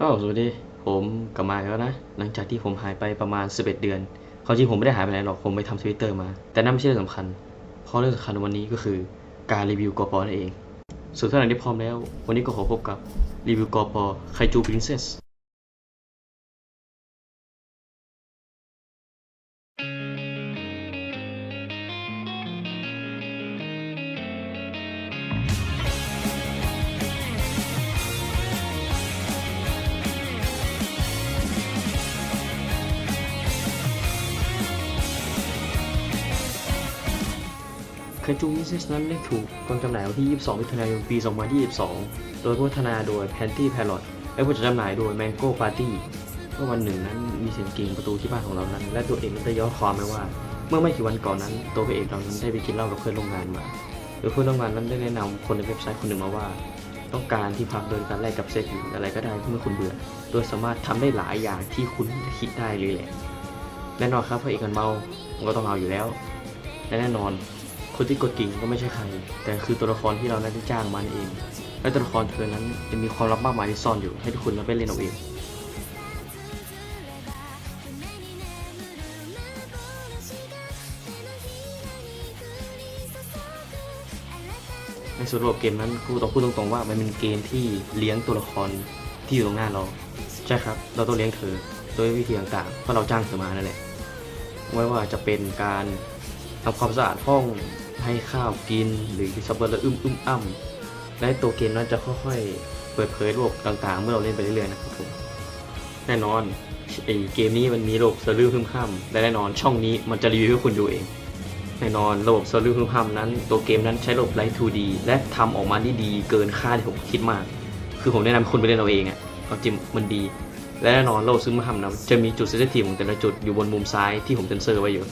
อ้สวัสดีผมกลับมาแล้วนะ หลังจากที่ผมหายไปประมาณ 11 เดือนความจริงผมไม่ได้หายไปไหนหรอกผมไปทำทวิตเตอร์มา แต่นั่นไม่ใช่เรื่องสำคัญ เพราะเรื่องสำคัญวันนี้ก็คือการรีวิวกอปอนั่นเองส่วนท่านไหนที่พร้อมแล้ว วันนี้ก็ขอพบกับรีวิวกอปอไคจูพรินเซส ไคจูมิเซสนั้นได้ถูกวางจำหน่ายวันที่ 22มิถุนายน ปี 2022 โดยพัฒนาโดย Panty Pilot และผู้จัดจำหน่ายโดย Mango Party เมื่อวันหนึ่งนั้นมีเสียงกริ่งประตูที่บ้านของเรานั้น และตัวเอกนั้นได้ย้อนความไว้ว่า เมื่อไม่กี่วันก่อนนั้น ตัวเอกเรานั้นได้ไปกินเหล้ากับเพื่อนร่วมงานมา โดยเพื่อนร่วมงานนั้นได้แนะนำคนในเว็บไซต์คนหนึ่งมาว่า ต้องการที่พักโดยการแลกกับเซ็กหรืออะไรก็ได้เมื่อคุณเบื่อ โดยสามารถทำได้หลายอย่างที่คุณคิดได้เลยแหละ แน่นอนครับพระเอกมันเมาก็ต้องเอาอยู่แล้วและแน่นอน คนที่กดกิ่งก็ไม่ใช่ใคร แต่คือตัวละครที่เราได้จ้างมานั่นเอง และตัวละครเธอนั้นจะมีความลับมากมายที่ซ่อนอยู่ให้ทุกคนนั้นไปเล่นเอาเองในส่วนระบบเกมนั้นกูต้องพูดตรงๆว่ามันเป็นเกมที่เลี้ยงตัวละครที่อยู่ตรงหน้าเราใช่ครับ เราต้องเลี้ยงเธอโดยวิธีต่างๆเพราะเราจ้างเธอมานั่นแหละไม่ว่าจะเป็นการทำความสะอาดห้อง ให้ข้าวกินหรือสับเปลืออึมอึมอ้ำและตัวเกมนั้นจะค่อยๆ เปิดเผยระบบต่างๆ เมื่อเราเล่นไปเรื่อยๆนะครับผมแน่นอนไอเกมนี้มันมีระบบเซอร์ลือพึ่มข้ามและแน่นอนช่องนี้มันจะรีวิวให้คุณดูเอง แน่นอนระบบเซอร์ลือพึ่มข้ามนั้น ตัวเกมนั้นใช้ระบบไลท์ 2D และทำออกมาได้ดีเกินคาดที่ผมคิดมาก คือผมแนะนำให้คุณไปเล่นเอาเองอะ่ะควาจริงมันดี และแน่นอนระบบซึมฮัมนะจะมีจุดเซนซิทีฟของแต่ละจุดอยู่บนมุมซ้ายที่ผมเซนเซอร์ไว้อยู่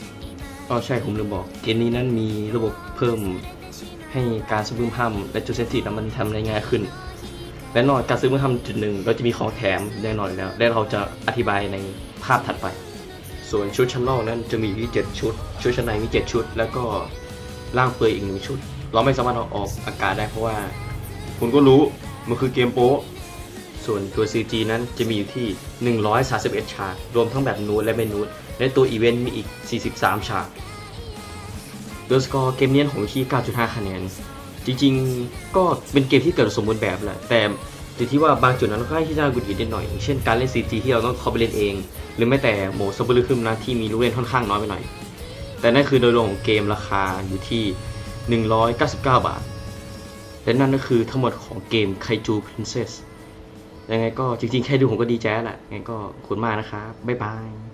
อ๋อใช่ผมลืมบอกเกมนี้นั้นมีระบบเพิ่มให้การซึมฮัมและจุดเซนซิทีฟนั้นมันทำได้ง่ายขึ้นและน่นอนการซึมฮัมจุดหนึ่งเราจะมีของแถมแน่นอนแล้ว และเราจะอธิบายในภาพถัดไป ส่วนชุดชั้นนอกนั้นจะมีอยู่ที่7ชุด ชุดชั้นในมี 7 ชุด แล้วก็ร่างเปลือยอีกหนึ่งชุด เราไม่สามารถเอาออกอากาศได้เพราะว่า คุณก็รู้มันคือเกมโป๊ ส่วนตัว CG นั้นจะมีอยู่ที่ 131 ฉาก รวมทั้งแบบนูดและไม่นูดและตัวอีเวนต์มีอีก 43 ฉากโดยสกอร์เกมเนี้ยของที่ 9.5 คะแนน จริงๆ ก็เป็นเกมที่เกิดสมบูรณ์แบบแหละ แต่อยู่ที่ว่าบางจุดนั้นก็ให้ที่น่ากุดหงิดนิดหน่อย เช่นการเล่น CG ที่เราต้องเข้าไปเล่นเอง หรือแม้แต่โหมดซับเบอร์คึมนะที่มีลูกเล่นค่อนข้างน้อยไปหน่อย แต่นั่นคือโดยรวมของเกมราคาอยู่ที่ 199 บาท และนั่นก็คือทั้งหมดของเกม Kaiju Princess ยังไงก็จริงๆ แค่ดูผมก็ดีใจแล้วแหละยังไงก็ขอบคุณมากนะครับ บ๊ายบาย